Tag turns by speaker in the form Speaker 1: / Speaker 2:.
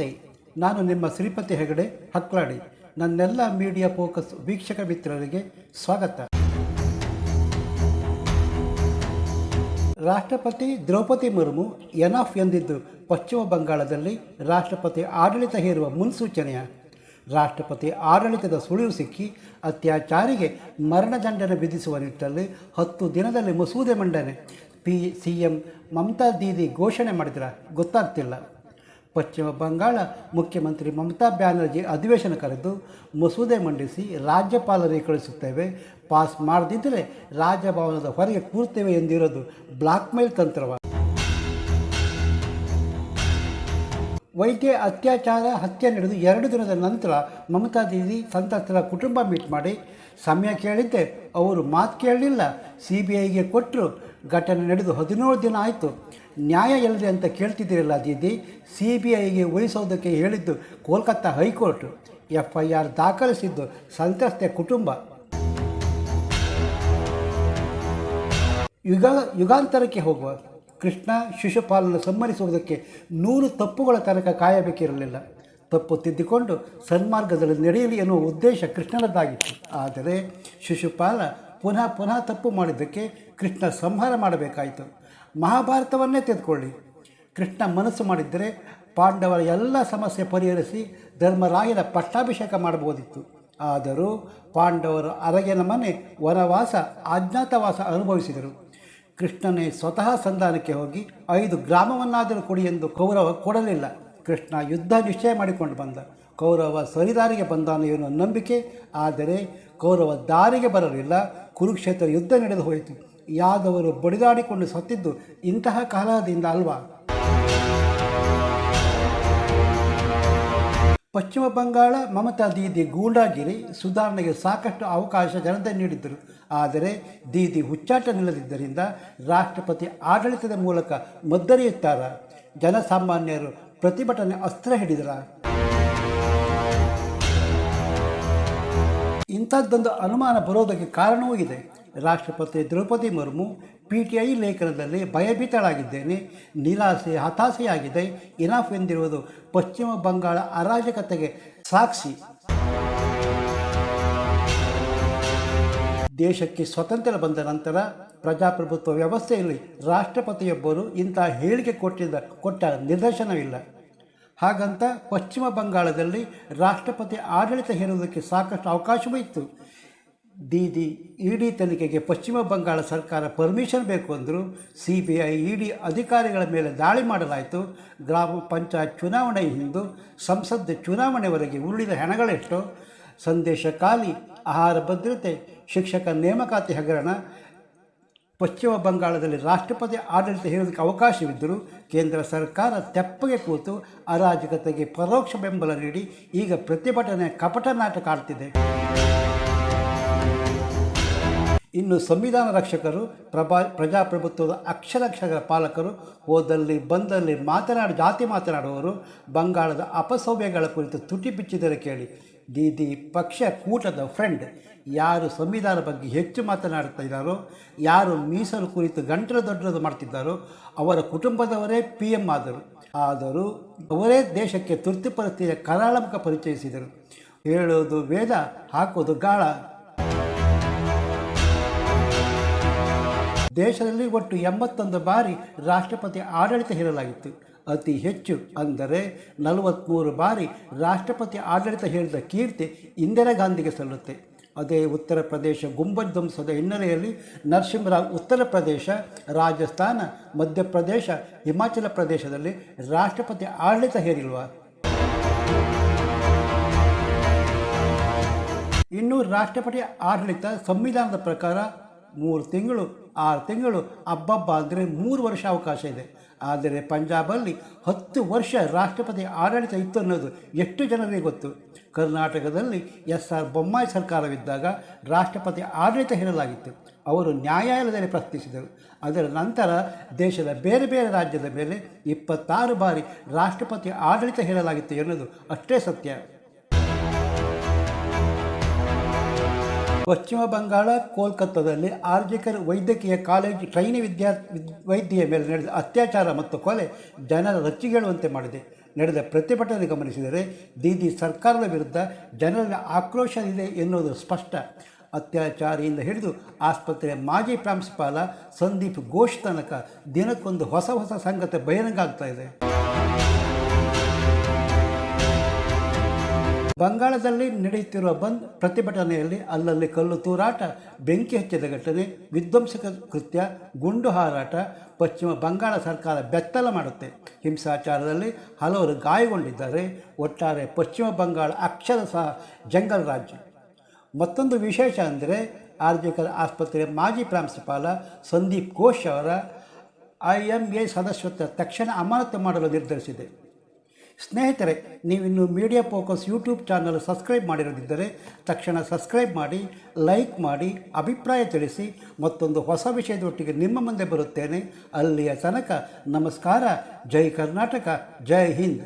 Speaker 1: ನಮಸ್ತೆ. ನಾನು ನಿಮ್ಮ ಶ್ರೀಪತಿ ಹೆಗಡೆ, ಹಕ್ಲಾಡಿ. ನನ್ನೆಲ್ಲ ಮೀಡಿಯಾ ಫೋಕಸ್ ವೀಕ್ಷಕ ಮಿತ್ರರಿಗೆ ಸ್ವಾಗತ. ರಾಷ್ಟ್ರಪತಿ ದ್ರೌಪದಿ ಮುರ್ಮು ಎನಾಫ್ ಎಂದಿದ್ದು ಪಶ್ಚಿಮ ಬಂಗಾಳದಲ್ಲಿ ರಾಷ್ಟ್ರಪತಿ ಆಡಳಿತ ಹೇರುವ ಮುನ್ಸೂಚನೆಯ. ರಾಷ್ಟ್ರಪತಿ ಆಡಳಿತದ ಸುಳಿವು ಸಿಕ್ಕಿ ಅತ್ಯಾಚಾರಿಗೆ ಮರಣದಂಡನೆ ವಿಧಿಸುವ ನಿಟ್ಟಲ್ಲಿ ಹತ್ತು ದಿನದಲ್ಲಿ ಮಸೂದೆ ಮಂಡನೆ. P C M Mamata Didi ಘೋಷಣೆ ಮಾಡಿದ್ರ ಗೊತ್ತಾಗ್ತಿಲ್ಲ. ಪಶ್ಚಿಮ ಬಂಗಾಳ ಮುಖ್ಯಮಂತ್ರಿ ಮಮತಾ ಬ್ಯಾನರ್ಜಿ ಅಧಿವೇಶನ ಕರೆದು ಮಸೂದೆ ಮಂಡಿಸಿ ರಾಜ್ಯಪಾಲರಿಗೆ ಕಳಿಸುತ್ತೇವೆ. ಪಾಸ್ ಮಾಡದಿದ್ದರೆ ರಾಜಭವನದ ಹೊರಗೆ ಕೂರ್ತೇವೆ ಎಂದಿರೋದು ಬ್ಲಾಕ್ಮೇಲ್ ತಂತ್ರವ ವೈದ್ಯ ಅತ್ಯಾಚಾರ ಹತ್ಯೆ ನಡೆದು ಎರಡು ದಿನದ ನಂತರ ಮಮತಾ ದೀದಿ ಸಂತ್ರಸ್ತರ ಕುಟುಂಬ ಮೀಟ್ ಮಾಡಿ, ಸಮಯ ಕೇಳಿದ್ದೆ, ಅವರು ಮಾತು ಕೇಳಲಿಲ್ಲ. ಸಿ ಬಿ ಐಗೆ ಕೊಟ್ಟರು. ಘಟನೆ ನಡೆದು ಹದಿನೇಳು ದಿನ ಆಯಿತು. ನ್ಯಾಯ ಎಲ್ಲಿದೆ ಅಂತ ಕೇಳ್ತಿದ್ದೀರಲ್ಲ ದೀದಿ? ಸಿ ಬಿ ಐಗೆ ವಹಿಸೋದಕ್ಕೆ ಹೇಳಿದ್ದು Kolkata high court. F I R ದಾಖಲಿಸಿದ್ದು ಸಂತ್ರಸ್ತೆ ಕುಟುಂಬ. ಯುಗ, ಯುಗಾಂತರಕ್ಕೆ ಹೋಗುವ. ಕೃಷ್ಣ ಶಿಶುಪಾಲನ ಸಮ್ಮರಿಸುವುದಕ್ಕೆ ನೂರು ತಪ್ಪುಗಳ ತನಕ ಕಾಯಬೇಕಿರಲಿಲ್ಲ. ತಪ್ಪು ತಿದ್ದಿಕೊಂಡು ಸನ್ಮಾರ್ಗದಲ್ಲಿ ನಡೆಯಲಿ ಎನ್ನುವ ಉದ್ದೇಶ ಕೃಷ್ಣನದ್ದಾಗಿತ್ತು. ಆದರೆ ಶಿಶುಪಾಲ ಪುನಃ ಪುನಃ ತಪ್ಪು ಮಾಡಿದ್ದಕ್ಕೆ ಕೃಷ್ಣ ಸಂಹಾರ ಮಾಡಬೇಕಾಯಿತು. ಮಹಾಭಾರತವನ್ನೇ ತೆಗೆದುಕೊಳ್ಳಿ. ಕೃಷ್ಣ ಮನಸ್ಸು ಮಾಡಿದ್ದರೆ ಪಾಂಡವರ ಎಲ್ಲ ಸಮಸ್ಯೆ ಪರಿಹರಿಸಿ ಧರ್ಮರಾಯನ ಪಟ್ಟಾಭಿಷೇಕ ಮಾಡಬಹುದಿತ್ತು. ಆದರೂ ಪಾಂಡವರು ಅರಗಿನ ಮನೆ, ವನವಾಸ ಅಜ್ಞಾತವಾಸ ಅನುಭವಿಸಿದರು. ಕೃಷ್ಣನೇ ಸ್ವತಃ ಸಂಧಾನಕ್ಕೆ ಹೋಗಿ ಐದು ಗ್ರಾಮವನ್ನಾದರೂ ಕೊಡಿ ಎಂದು ಕೌರವ ಕೊಡಲಿಲ್ಲ. ಕೃಷ್ಣ ಯುದ್ಧ ನಿಶ್ಚಯ ಮಾಡಿಕೊಂಡು ಬಂದ. ಕೌರವ ಸರಿದಾರಿಗೆ ಬಂದಾನು ಎನ್ನುವ ನಂಬಿಕೆ, ಆದರೆ ಕೌರವ ದಾರಿಗೆ ಬರಲಿಲ್ಲ. ಕುರುಕ್ಷೇತ್ರ ಯುದ್ಧ ನಡೆದು ಹೋಯಿತು. ಯಾದವರು ಬಡಿದಾಡಿಕೊಂಡು ಸತ್ತಿದ್ದು ಇಂತಹ ಕಾಲದಿಂದ ಅಲ್ವಾ? ಪಶ್ಚಿಮ ಬಂಗಾಳ, ಮಮತಾ ದೀದಿ ಗೂಂಡಾಗಿರಿ ಸುಧಾರಣೆಗೆ ಸಾಕಷ್ಟು ಅವಕಾಶ ಜನತೆ ನೀಡಿದ್ದರು. ಆದರೆ ದೀದಿ ಹುಚ್ಚಾಟ ನಿಲ್ಲದಿದ್ದರಿಂದ ರಾಷ್ಟ್ರಪತಿ ಆಡಳಿತದ ಮೂಲಕ ಮದ್ದರಿಯುತ್ತಾರ? ಜನಸಾಮಾನ್ಯರು ಪ್ರತಿಭಟನೆ ಅಸ್ತ್ರ ಹಿಡಿದರ? ಇಂಥದ್ದೊಂದು ಅನುಮಾನ ಬರೋದಕ್ಕೆ ಕಾರಣವೂ ಇದೆ. ರಾಷ್ಟ್ರಪತಿ Draupadi Murmu P T I ಲೇಖನದಲ್ಲಿ ಭಯಭೀತಳಾಗಿದ್ದೇನೆ, ನಿರಾಸೆ ಹತಾಸೆಯಾಗಿದೆ ಇನಾಫ್ ಎಂದಿರುವುದು ಪಶ್ಚಿಮ ಬಂಗಾಳ ಅರಾಜಕತೆಗೆ ಸಾಕ್ಷಿ. ದೇಶಕ್ಕೆ ಸ್ವತಂತ್ರ ಬಂದ ನಂತರ ಪ್ರಜಾಪ್ರಭುತ್ವ ವ್ಯವಸ್ಥೆಯಲ್ಲಿ ರಾಷ್ಟ್ರಪತಿಯೊಬ್ಬರು ಇಂತಹ ಹೇಳಿಕೆ ಕೊಟ್ಟಿದ್ದ, ಕೊಟ್ಟ ನಿದರ್ಶನವಿಲ್ಲ. ಹಾಗಂತ ಪಶ್ಚಿಮ ಬಂಗಾಳದಲ್ಲಿ ರಾಷ್ಟ್ರಪತಿ ಆಡಳಿತ ಹೇರುವುದಕ್ಕೆ ಸಾಕಷ್ಟು ಅವಕಾಶವೂ ಇತ್ತು. ದೀದಿ ಇಡಿ ತನಿಖೆಗೆ ಪಶ್ಚಿಮ ಬಂಗಾಳ ಸರ್ಕಾರ ಪರ್ಮಿಷನ್ ಬೇಕು ಅಂದರು ಸಿ ಬಿ ಐ ಇಡಿ ಅಧಿಕಾರಿಗಳ ಮೇಲೆ ದಾಳಿ ಮಾಡಲಾಯಿತು. ಗ್ರಾಮ ಪಂಚಾಯತ್ ಚುನಾವಣೆ ಹಿಂದು ಸಂಸತ್ ಚುನಾವಣೆವರೆಗೆ ಉರುಳಿದ ಹೆಣಗಳೆಷ್ಟು ಸಂದೇಶ ಖಾಲಿ, ಆಹಾರ ಭದ್ರತೆ, ಶಿಕ್ಷಕ ನೇಮಕಾತಿ ಹಗರಣ. ಪಶ್ಚಿಮ ಬಂಗಾಳದಲ್ಲಿ ರಾಷ್ಟ್ರಪತಿ ಆಡಳಿತ ಹೇಳೋದಕ್ಕೆ ಅವಕಾಶವಿದ್ದರೂ ಕೇಂದ್ರ ಸರ್ಕಾರ ತೆಪ್ಪಗೆ ಕೂತು ಅರಾಜಕತೆಗೆ ಪರೋಕ್ಷ ಬೆಂಬಲ ನೀಡಿ ಈಗ ಪ್ರತಿಭಟನೆ ಕಪಟ ನಾಟಕ ಆಡ್ತಿದೆ. ಇನ್ನು ಸಂವಿಧಾನ ರಕ್ಷಕರು, ಪ್ರಭಾ, ಪ್ರಜಾಪ್ರಭುತ್ವದ ಅಕ್ಷರಕ್ಷರ ಪಾಲಕರು ಹೋದಲ್ಲಿ ಬಂದಲ್ಲಿ ಮಾತನಾಡಿ, ಜಾತಿ ಮಾತನಾಡುವವರು, ಬಂಗಾಳದ ಅಪಸೌಭ್ಯಗಳ ಕುರಿತು ತುಟಿ ಬಿಚ್ಚಿದರೆ ಕೇಳಿ. ದೀದಿ, ಪಕ್ಷ, ಕೂಟದ ಫ್ರೆಂಡ್ ಯಾರು ಸಂವಿಧಾನ ಬಗ್ಗೆ ಹೆಚ್ಚು ಮಾತನಾಡ್ತಾ ಇದ್ದಾರೋ, ಯಾರು ಮೀಸಲು ಕುರಿತು ಗಂಟಲು ದೊಡ್ಡದು ಮಾಡ್ತಿದ್ದಾರೋ, ಅವರ ಕುಟುಂಬದವರೇ ಪಿ ಎಂ ಆದರು. ಆದರೂ ಅವರೇ ದೇಶಕ್ಕೆ ತುರ್ತು ಪರಿಸ್ಥಿತಿಯ ಕರಾಳಮುಖ ಪರಿಚಯಿಸಿದರು. ಹೇಳೋದು ವೇದ, ಹಾಕೋದು ಗಾಳ. ದೇಶದಲ್ಲಿ ಒಟ್ಟು ಎಂಬತ್ತೊಂದು ಬಾರಿ ರಾಷ್ಟ್ರಪತಿ ಆಡಳಿತ ಹೇರಲಾಗಿತ್ತು. ಅತಿ ಹೆಚ್ಚು ಅಂದರೆ ನಲವತ್ತ್ಮೂರು ಬಾರಿ ರಾಷ್ಟ್ರಪತಿ ಆಡಳಿತ ಹೇಳಿದ ಕೀರ್ತಿ ಇಂದಿರಾ ಗಾಂಧಿಗೆ ಸಲ್ಲುತ್ತೆ. ಅದೇ ಉತ್ತರ ಪ್ರದೇಶ ಗುಂಬಜ್ ಧ್ವಂಸದ ಹಿನ್ನೆಲೆಯಲ್ಲಿ ನರಸಿಂಹರಾವ್ ಉತ್ತರ ಪ್ರದೇಶ, ರಾಜಸ್ಥಾನ ಮಧ್ಯಪ್ರದೇಶ ಹಿಮಾಚಲ ಪ್ರದೇಶದಲ್ಲಿ ರಾಷ್ಟ್ರಪತಿ ಆಡಳಿತ ಹೇರಿಲ್ವಾ? ಇನ್ನು ರಾಷ್ಟ್ರಪತಿ ಆಡಳಿತ ಸಂವಿಧಾನದ ಪ್ರಕಾರ ಮೂರು ತಿಂಗಳು ಆರು ತಿಂಗಳು ಅಬ್ಬಬ್ಬ ಅಂದರೆ ಮೂರು ವರ್ಷ ಅವಕಾಶ ಇದೆ. ಆದರೆ ಪಂಜಾಬಲ್ಲಿ ಹತ್ತು ವರ್ಷ ರಾಷ್ಟ್ರಪತಿ ಆಡಳಿತ ಇತ್ತು ಅನ್ನೋದು ಎಷ್ಟು ಜನರಿಗೆ ಗೊತ್ತು? ಕರ್ನಾಟಕದಲ್ಲಿ ಎಸ್ ಆರ್ ಬೊಮ್ಮಾಯಿ ಸರ್ಕಾರವಿದ್ದಾಗ ರಾಷ್ಟ್ರಪತಿ ಆಡಳಿತ ಹೇರಲಾಗಿತ್ತು. ಅವರು ನ್ಯಾಯಾಲಯದಲ್ಲಿ ಪ್ರಶ್ನಿಸಿದರು. ಅದರ ನಂತರ ದೇಶದ ಬೇರೆ ಬೇರೆ ರಾಜ್ಯದ ಮೇಲೆ ಇಪ್ಪತ್ತಾರು ಬಾರಿ ರಾಷ್ಟ್ರಪತಿ ಆಡಳಿತ ಹೇರಲಾಗಿತ್ತು ಎನ್ನುವುದು ಅಷ್ಟೇ ಸತ್ಯ. ಪಶ್ಚಿಮ ಬಂಗಾಳ, ಕೋಲ್ಕತ್ತಾದಲ್ಲಿ ಆರ್ಜಿಕರ್ ವೈದ್ಯಕೀಯ ಕಾಲೇಜು ಟ್ರೈನಿ ವಿದ್ಯಾ ವಿದ್- ವೈದ್ಯೆಯ ಮೇಲೆ ನಡೆದ ಅತ್ಯಾಚಾರ ಮತ್ತು ಕೊಲೆ ಜನರ ರಚ್ಚಿಗೇಳುವಂತೆ ಮಾಡಿದೆ. ನಡೆದ ಪ್ರತಿಭಟನೆ ಗಮನಿಸಿದರೆ ದೀದಿ ಸರ್ಕಾರದ ವಿರುದ್ಧ ಜನರ ಆಕ್ರೋಶ ಇದೆ ಎನ್ನುವುದು ಸ್ಪಷ್ಟ. ಅತ್ಯಾಚಾರಿಯಿಂದ ಹಿಡಿದು ಆಸ್ಪತ್ರೆಯ ಮಾಜಿ ಪ್ರಾಂಶುಪಾಲ ಸಂದೀಪ್ ಘೋಷ್ ತನಕ ದಿನಕ್ಕೊಂದು ಹೊಸ ಹೊಸ ಸಂಗತಿ ಬಹಿರಂಗ ಆಗ್ತಾ ಇದೆ. ಬಂಗಾಳದಲ್ಲಿ ನಡೆಯುತ್ತಿರುವ ಬಂದ್ ಪ್ರತಿಭಟನೆಯಲ್ಲಿ ಅಲ್ಲಲ್ಲಿ ಕಲ್ಲು ತೂರಾಟ, ಬೆಂಕಿ ಹಚ್ಚಿದ ಘಟನೆ, ವಿಧ್ವಂಸಕ ಕೃತ್ಯ, ಗುಂಡು ಹಾರಾಟ, ಪಶ್ಚಿಮ ಬಂಗಾಳ ಸರ್ಕಾರ ಬೆತ್ತಲ ಮಾಡುತ್ತೆ. ಹಿಂಸಾಚಾರದಲ್ಲಿ ಹಲವರು ಗಾಯಗೊಂಡಿದ್ದಾರೆ. ಒಟ್ಟಾರೆ ಪಶ್ಚಿಮ ಬಂಗಾಳ ಅಕ್ಷರ ಸಹ ಜಂಗಲ್ ರಾಜ್ಯ ಮತ್ತೊಂದು ವಿಶೇಷ ಅಂದರೆ ಆರ್ಜಿಕಲ್ ಆಸ್ಪತ್ರೆಯ ಮಾಜಿ ಪ್ರಾಂಶುಪಾಲ ಸಂದೀಪ್ ಘೋಷ್ ಅವರ ಐ ಎಂ ಎ ಸದಸ್ಯತ್ವ ತಕ್ಷಣ ಅಮಾನತು ಮಾಡಲು ನಿರ್ಧರಿಸಿದೆ. ಸ್ನೇಹಿತರೆ, ನೀವಿನ್ನು media focus YouTube channel subscribe ಮಾಡಿರದಿದ್ದರೆ, ತಕ್ಷಣ ಸಬ್ಸ್ಕ್ರೈಬ್ ಮಾಡಿ ಲೈಕ್ ಮಾಡಿ, ಅಭಿಪ್ರಾಯ ತಿಳಿಸಿ, ಮತ್ತೊಂದು ಹೊಸ ವಿಷಯದೊಟ್ಟಿಗೆ ನಿಮ್ಮ ಮುಂದೆ ಬರುತ್ತೇನೆ. ಅಲ್ಲಿಯ ತನಕ ನಮಸ್ಕಾರ. ಜೈ ಕರ್ನಾಟಕ, ಜೈ ಹಿಂದ್.